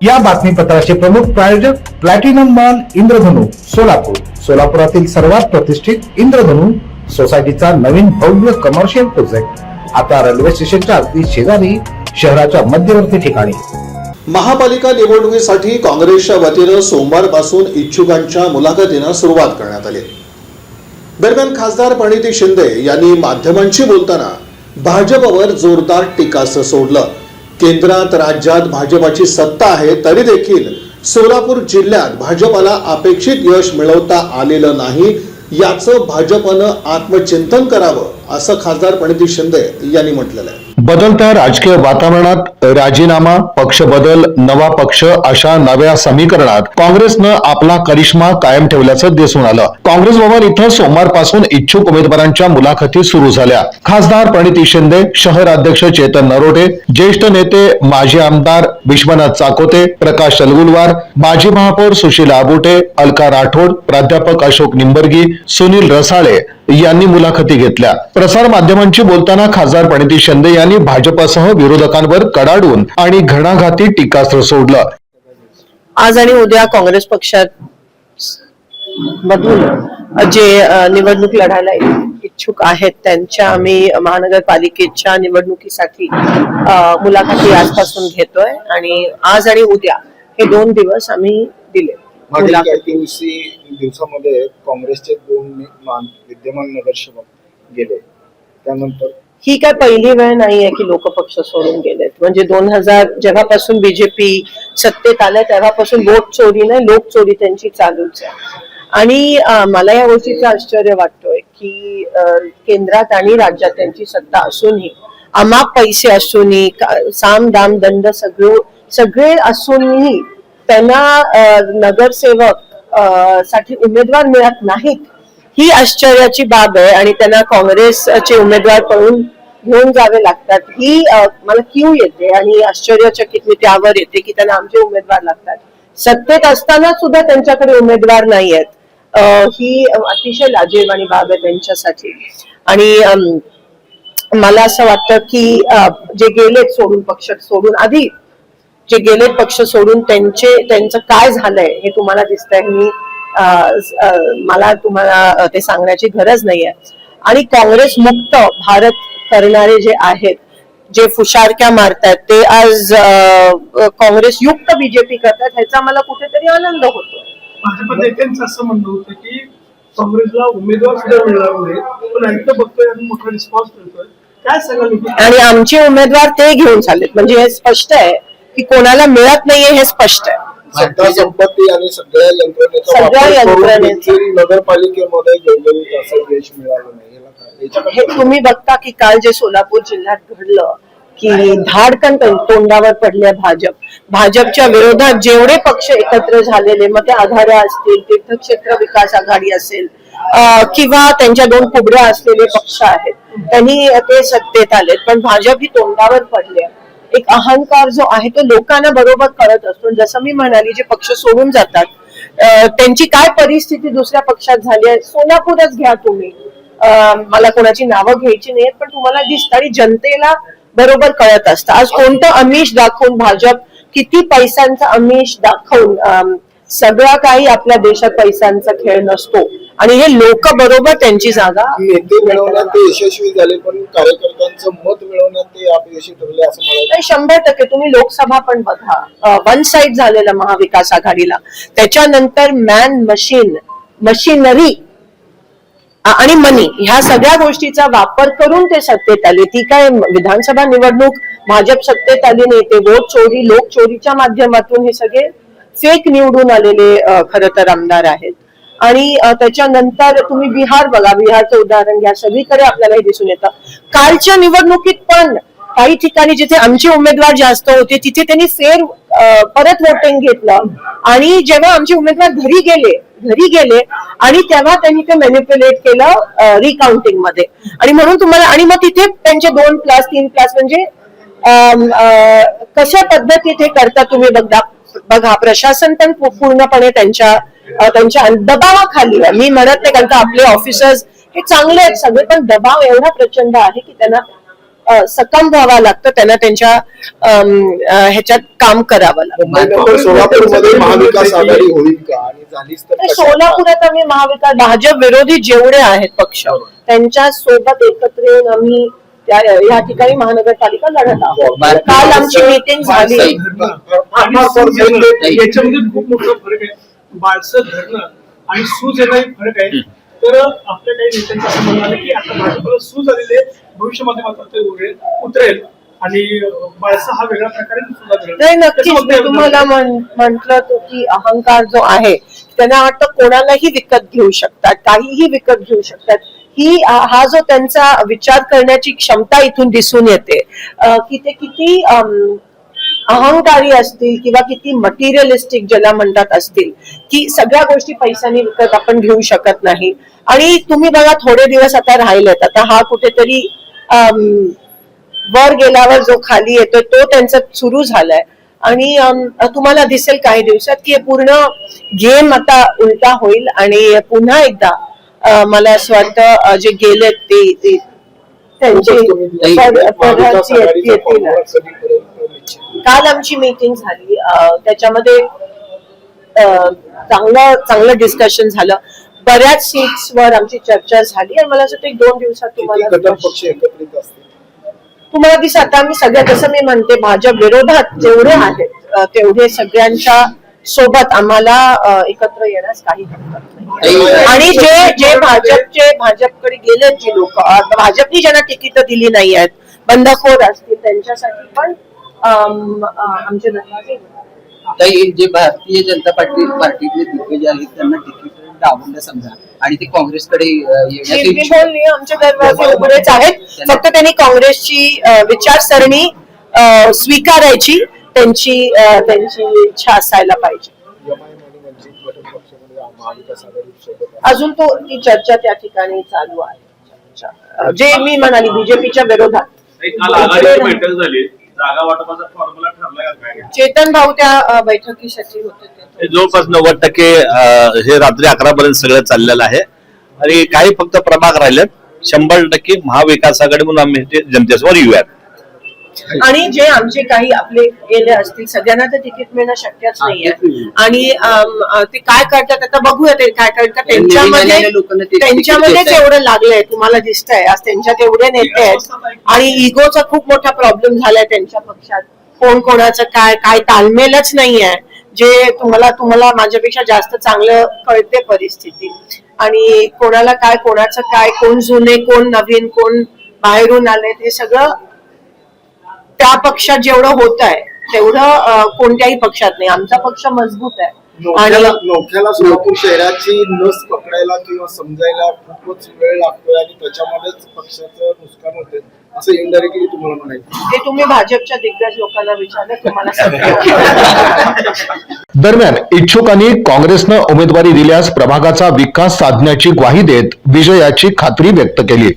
या बातमीपत्राचे प्रमुख प्रायोजक प्लॅटिनम मॉल इंद्रधनु सोलापूर. सोलापुरातील सर्वात प्रतिष्ठित इंद्रधनु सोसायटीचा नवीन भव्य कमर्शियल प्रोजेक्ट आता रेल्वे स्टेशनच्या अगदी शेजारी शहराच्या मध्यवर्ती ठिकाणी. महापालिका निवडणुकीसाठी काँग्रेसच्या वतीनं सोमवारपासून इच्छुकांच्या मुलाखतीनं सुरुवात करण्यात आली. दरम्यान खासदार प्रणिती शिंदे यांनी माध्यमांशी बोलताना भाजपवर जोरदार टीकास्त्र सोडलं. केंद्रात राज्यात भाजपाची सत्ता आहे तरी देखील सोलापूर जिल्ह्यात भाजपाला अपेक्षित यश मिळवता आलेलं नाही. याचं भाजपनं आत्मचिंतन करावं. असं खासदार प्रणिती शिंदे यांनी म्हटलेलं आहे. बदलत्या राजकीय वातावरणात राजीनामा पक्ष बदल नवा पक्ष अशा नव्या समीकरणात काँग्रेसनं आपला करिश्मा कायम ठेवल्याचं दिसून आलं. काँग्रेस भवन इथं सोमवारपासून इच्छुक उमेदवारांच्या मुलाखती सुरू झाल्या. खासदार प्रणिती शिंदे शहर अध्यक्ष चेतन नरोटे ज्येष्ठ नेते माजी आमदार विश्वनाथ चाकोते प्रकाश अलगुलवार माजी महापौर सुशीला आबुटे अलका राठोड प्राध्यापक अशोक निंबर्गी सुनील रसाळे यांनी मुलाखती घेतल्या. प्रसार माध्यमांशी बोलताना खासदार प्रणिती शिंदे यांनी भाजपसह विरोधकांवर कडाडून आणि घणाघाती टीकास्त्र सोडलं. आज आणि उद्या काँग्रेस पक्षात मधून जे निवडणूक लढायला इच्छुक आहेत त्यांच्या आम्ही महानगरपालिकेच्या निवडणुकीसाठी मुलाखती आजपासून घेतोय. आणि आज आणि उद्या हे दोन दिवस आम्ही दिले. दिवसामध्ये काँग्रेसचे दोन विद्यमान नगरसेवक गेले. त्यानंतर ही काय पहिली वेळ नाहीये की लोक पक्ष सोडून गेलेत. म्हणजे दोन हजार जेव्हापासून बीजेपी सत्तेत आलंय तेव्हापासून वोट चोरी नाही लोक चोरी त्यांची चालूच आहे. आणि मला या गोष्टीचं आश्चर्य वाटतोय की अं, केंद्रात आणि राज्यात त्यांची सत्ता असूनही अमाप पैसे असूनही साम दाम दंड सगळे सगळे असूनही त्यांना नगरसेवक अं, साठी उमेदवार मिळत नाहीत. ही आश्चर्याची बाब आहे आणि त्यांना काँग्रेसचे उमेदवार पळून घेऊन जावे लागतात. ही मला क्यू येते आणि आश्चर्यचकित मी त्यावर येते की त्यांना आमचे उमेदवार लागतात. सत्तेत असताना सुद्धा त्यांच्याकडे उमेदवार नाही आहेत. ही अतिशय लाजीरवाणी बाब आहे त्यांच्यासाठी. आणि मला असं वाटतं की जे गेलेत सोडून पक्ष सोडून आधी जे गेलेत पक्ष सोडून त्यांचे त्यांचं काय झालंय हे तुम्हाला दिसतंय. मी मला तुम्हाला ते सांगण्याची गरज नाहीये. आणि काँग्रेस मुक्त भारत करणारे जे आहेत जे फुशारक्या मारतात ते आज काँग्रेस युक्त बीजेपी करतात ह्याचा मला कुठेतरी आनंद होतो भाजप नेत्यांचं असं म्हणणं होतं की काँग्रेसला उमेदवार सुद्धा मिळणार नाही पण ऐकतं बघतोय आणि मोठा रिस्पॉन्स मिळतोय. काय सांगाल? आणि आमचे उमेदवार ते घेऊन चाललेत. म्हणजे हे स्पष्ट आहे की कोणाला मिळत नाहीये हे स्पष्ट आहे. सत्ता संपत्ती आणि सगळ्या यंत्रणेचा सगळ्या वापर करून यंत्रणेचा. देखील नगरपालिकेमध्ये असं यश मिळालं नाही याला काय? हे याच्याकडे तुम्ही बघता की काल जे सोलापूर जिल्ह्यात घडलं की धाडकन तो- तोंडावर पडले भाजप भाजपच्या विरोधात जेवढे पक्ष एकत्र झालेले मग ते आघाड्या असतील तीर्थक्षेत्र विकास आघाडी असेल अं, किंवा त्यांच्या दोन कुबड्या असलेले पक्ष आहेत त्यांनी ते सत्तेत आलेत पण भाजप ही तोंडावर पडले एक अहंकार जो आहे तो लोकांना बरोबर कळत असतो. जसं मी म्हणाली जे पक्ष सोडून जातात त्यांची काय परिस्थिती दुसऱ्या पक्षात झाली आहे सोलापूरच घ्या तुम्ही. अं, मला कोणाची नावं घ्यायची नाहीत पण तुम्हाला दिसत आणि जनतेला बरोबर कळत असतं. आज कोणतं अमिष दाखवून भाजप किती पैशांचा आमिष दाखवून अं, सगळा काही आपल्या देशात पैशांचा खेळ नसतो. आणि हे लोक बरोबर त्यांची जागा नेते मिळवण्यात ते यशस्वी झाले पण कार्यकर्त्यांचं मत मिळवण्यात ते अपयशी ठरले असं मला शंभर टक्के. तुम्ही लोकसभा पण बघा. वन साइड झालेलं महाविकास आघाडीला. त्याच्यानंतर मॅन मशीन मशिनरी आणि मनी ह्या सगळ्या गोष्टीचा वापर करून ते सत्तेत आले. ती काय विधानसभा निवडणूक भाजप सत्तेत आली नाही ते वोट चोरी लोक चोरीच्या माध्यमातून हे सगळे फेक निवडून आलेले खरं तर आमदार आहेत. आणि त्याच्यानंतर तुम्ही बिहार बघा बिहारचं उदाहरण घ्या सगळीकडे आपल्याला हे दिसून येतं. कालच्या निवडणुकीत पण काही ठिकाणी जिथे आमचे उमेदवार जास्त होते तिथे त्यांनी फेर परत वोटिंग घेतलं. आणि जेव्हा आमचे उमेदवार घरी गेले घरी गेले आणि तेव्हा त्यांनी ते मॅनिप्युलेट केलं रिकाउंटिंगमध्ये. आणि म्हणून तुम्हाला आणि मग तिथे त्यांचे दोन प्लस तीन प्लस म्हणजे कशा पद्धतीत हे करता तुम्ही बघा बघा प्रशासन पण पूर्णपणे त्यांच्या त्यांच्या दबावाखाली आहे मी म्हणत नाही कारण का आपले ऑफिसर्स हे चांगले आहेत सगळे पण दबाव एवढा प्रचंड आहे की त्यांना सकाम व्हावं लागतं त्यांना त्यांच्या ह्याच्यात काम करावं लागतं मुंबईनंतर सोलापूरमध्ये महाविकास आघाडी होईल का आणि झालीच तर तर कशा? सोलापुरात आम्ही महाविकास भाजप विरोधी जेवढे आहेत पक्ष त्यांच्यासोबत एकत्र येऊन आम्ही या ठिकाणी महानगरपालिका लढत आहोत काल आमची मीटिंग झाली याच्यामध्ये खूप मोठा फरक आहे बाळसं धरणं आणि सूज येणं फरक आहे तर आपल्या काही नेत्यांचं असं म्हणणं आहे की आता भाजपला सूज आलेली भविष्यामध्ये मात्र ते उरेल उतरेल आणि बाळसा हा वेगळ्या प्रकारे. नाही नक्कीच. मी तुम्हाला म्हंटल तो की अहंकार जो आहे त्यांना वाटतं कोणालाही विकत घेऊ शकतात काहीही विकत घेऊ शकतात. ही हा जो त्यांचा विचार करण्याची क्षमता इथून दिसून येते. की ते किती अं, अहंकारी असतील किंवा किती मटेरियलिस्टिक ज्याला म्हणतात असतील की सगळ्या गोष्टी पैशाने विकत आपण घेऊ शकत नाही. आणि तुम्ही बघा थोडे दिवस आता राहिलेत. आता हा कुठेतरी वर गेल्यावर जो खाली येतोय तो त्यांचा सुरू झालाय. आणि तुम्हाला दिसेल काही दिवसात की पूर्ण गेम आता उलटा होईल आणि पुन्हा एकदा मला असं वाटतं जे गेलेत ते त्यांचे येतील. काल आमची मीटिंग झाली. त्याच्यामध्ये चांगलं चांगलं डिस्कशन झालं. बऱ्याच सीट्स वर आमची चर्चा झाली आणि मला असं वाटतं एक दोन दिवसात तुम्हाला घटक पक्ष एकत्रित असतील? तुम्हाला दिसत आता मी सगळ्या जसं मी म्हणते भाजप विरोधात जेवढे आहेत तेवढे सगळ्यांच्या सोबत आम्हाला एकत्र येण्यास काही हरकत नाही आणि जे जे भाजपचे भाजपकडे गेलेत जी लोक भाजपनी ज्यांना तिकीट दिली नाही आहेत बंडखोर असतील त्यांच्यासाठी पण आमचे. काही जे भारतीय जनता पार्टी पार्टीतले दिग्गज आहेत त्यांना तिकीट डावललं समजा. आणि ते काँग्रेसकडे अं, येण्याची मी इच्छा- बोलली आमचे दरवाजे उघडेच आहेत. फक्त त्यांनी काँग्रेसची विचारसरणी स्वीकारायची त्यांची त्यांची इच्छा असायला पाहिजे. अजून तो ती चर्चा त्या ठिकाणी चालू आहे. जे मी म्हणाली बीजेपीच्या विरोधात. जागा वाटपाचा फॉर्म्युला ठरलाय का काय? चेतन भाऊ त्या बैठकीसाठी होते ते. हे जवळपास नव्वद टक्के अं, हे रात्री अकरा पर्यंत सगळं चाललेलं आहे. आणि काही फक्त प्रभाग राहिलेत. शंभर टक्के महाविकास आघाडी म्हणून आम्ही ते जनतेसमोर येऊयात. आणि जे आमचे काही आपले गेले असतील सगळ्यांना तर तिकीट मिळणं शक्यच नाहीये. आणि ते काय करतात आता बघूया ते काय करतात. त्यांच्यामध्ये त्यांच्यामध्येच. एवढं लागलंय तुम्हाला दिसतंय आज त्यांच्यात एवढे नेते आहेत. आणि इगोचा खूप मोठा प्रॉब्लेम झालाय त्यांच्या पक्षात. कोण कोणाचं काय काय तालमेलच नाहीये. जे तुम्हाला तुम्हाला माझ्यापेक्षा जास्त चांगलं कळते परिस्थिती. आणि कोणाला काय कोणाचं काय कोण जुने कोण नवीन कोण बाहेरून आले हे सगळं त्या पक्षात जेवढं होत आहे तेवढं कोणत्याही पक्षात नाही. आमचा पक्ष मजबूत आहे. नोख्याला सोलापूर शहराची नस पकडायला किंवा समजायला खूपच वेळ लागतोय आणि त्याच्यामध्येच पक्षाचं नुकसान होते असं इनडायरेक्टली तुम्हाला म्हणायचं ते तुम्ही भाजपच्या दिग्गज लोकांना विचारलं तुम्हाला. दरम्यान इच्छुकांनी काँग्रेसनं उमेदवारी दिल्यास प्रभागाचा विकास साधण्याची ग्वाही देत विजयाची खात्री व्यक्त केली.